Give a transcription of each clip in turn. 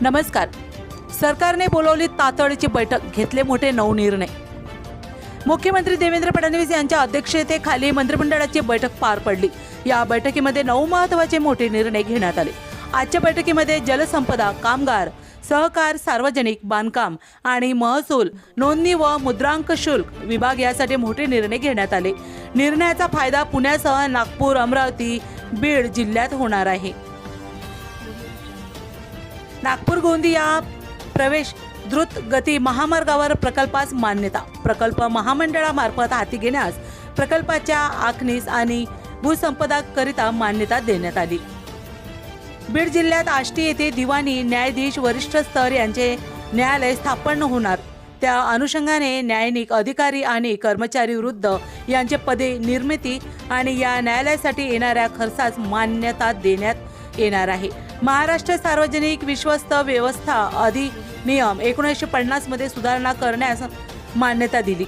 नमस्कार. सरकारने बोलवली तातडीची बैठक घेतले मोठे नऊ निर्णय. मुख्यमंत्री देवेंद्र फडणवीस यांच्या अध्यक्षतेखाली मंत्रिमंडळाची बैठक पार पडली. या बैठकीमध्ये नऊ महत्त्वाचे मोठे निर्णय घेण्यात आले. आजच्या बैठकीमध्ये जलसंपदा कामगार सहकार सार्वजनिक बांधकाम आणि महसूल नोंदणी व मुद्रांक शुल्क विभाग यासाठी मोठे निर्णय घेण्यात आले. निर्णयाचा फायदा पुण्यासह नागपूर अमरावती बीड जिल्ह्यात होणार आहे. नागपूर गोंदिया प्रवेश द्रुत गती महामार्गावर प्रकल्पास मान्यता. प्रकल्प महामंडळामार्फत हाती घेण्यास प्रकल्पाच्या आखणीस आणि भूसंपदा करिता मान्यता देण्यात आली. बीड जिल्ह्यात आष्टी येथे दिवाणी न्यायाधीश वरिष्ठ स्तर यांचे न्यायालय स्थापन होणार. त्या अनुषंगाने न्यायनिक अधिकारी आणि कर्मचारी वृद्ध यांचे पदे निर्मिती आणि या न्यायालयासाठी येणाऱ्या खर्चास मान्यता देण्यात येणार आहे. महाराष्ट्र सार्वजनिक विश्वस्त व्यवस्था अधिनियम एकोणीसशे पन्नासमध्ये सुधारणा करण्यास मान्यता दिली.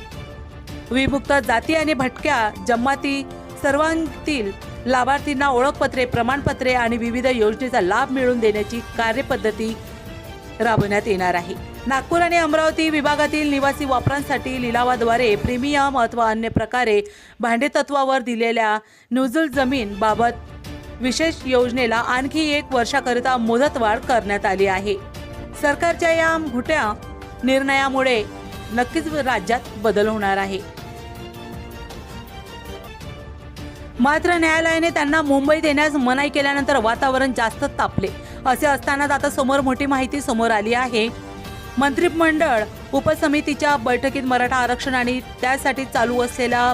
विमुक्त जाती आणि भटक्या जमाती सर्वांतील लाभार्थींना ओळखपत्रे प्रमाणपत्रे आणि विविध योजनेचा लाभ मिळवून देण्याची कार्यपद्धती राबवण्यात येणार आहे. नागपूर आणि अमरावती विभागातील निवासी वापरांसाठी लिलावाद्वारे प्रीमियम अथवा अन्य प्रकारे भाडेतत्वावर दिलेल्या नुजूल जमीन बाबत विशेष योजनेला आणखी एक वर्षाकरिता मुदतवाढ करण्यात आली आहे. सरकारच्या या घुट्या निर्णयामुळे नक्कीच राज्यात बदल होणार आहे. मात्र न्यायालयाने त्यांना मुंबईत येण्यास मनाई केल्यानंतर वातावरण जास्त तापले. असे असतानाच आता समोर मोठी माहिती समोर आली आहे. मंत्रिमंडळ उपसमितीच्या बैठकीत मराठा आरक्षण आणि त्यासाठी चालू असलेल्या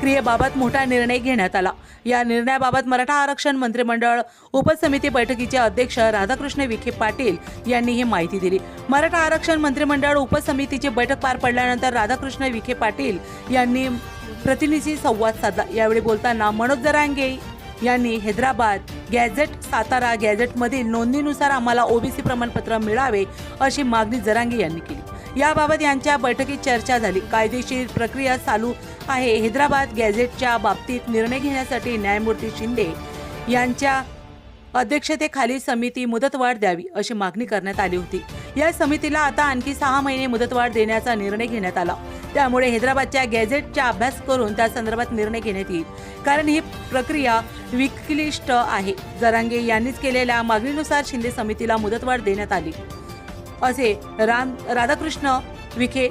क्रियेबाबत मोठा निर्णय घेण्यात आला. या निर्णयाबाबत मराठा आरक्षण मंत्रिमंडळ उपसमिती बैठकीचे अध्यक्ष राधाकृष्ण विखे पाटील यांनी ही माहिती दिली. मराठा आरक्षण मंत्रिमंडळ उपसमितीची बैठक पार पडल्यानंतर राधाकृष्ण विखे पाटील यांनी प्रतिनिधी संवाद साधला. यावेळी बोलताना मनोज जरांगे यांनी हैदराबाद गॅझेट सातारा गॅझेटमधील नोंदणीनुसार आम्हाला ओबीसी प्रमाणपत्र मिळावे अशी मागणी जरांगे यांनी केली. याबाबत यांच्या बैठकीत चर्चा झाली. कायदेशीर प्रक्रिया चालू आहे. हैदराबाद गॅझेटच्या बाबतीत निर्णय घेण्यासाठी न्यायमूर्ती शिंदे यांच्या अध्यक्षतेखाली समिती मुदतवाढ द्यावी अशी मागणी करण्यात आली होती. या समितीला आता आणखी सहा महिने मुदतवाढ देण्याचा निर्णय घेण्यात आला. त्यामुळे हैदराबादच्या गॅझेटचा अभ्यास करून त्या संदर्भात निर्णय घेण्यात येईल. कारण ही प्रक्रिया विक्लिष्ट आहे. जरांगे यांनीच केलेल्या मागणीनुसार शिंदे समितीला मुदतवाढ देण्यात आली. असे राम राधाकृष्ण विखे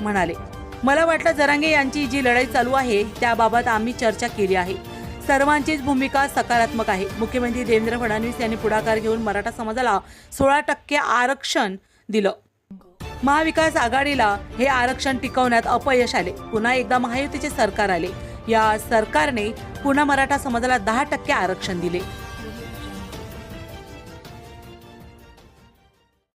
म्हणाले मला वाटलं जरांगे यांची जी लढाई चालू आहे त्याबाबत आम्ही चर्चा केली आहे. सर्वांचीच भूमिका सकारात्मक आहे. मुख्यमंत्री देवेंद्र फडणवीस यांनी पुढाकार घेऊन मराठा समाजाला सोळा टक्के आरक्षण दिलं. महाविकास आघाडीला हे आरक्षण टिकवण्यात अपयश आले. पुन्हा एकदा महायुतीचे सरकार आले. या सरकारने पुन्हा मराठा समाजाला दहा टक्के आरक्षण दिले.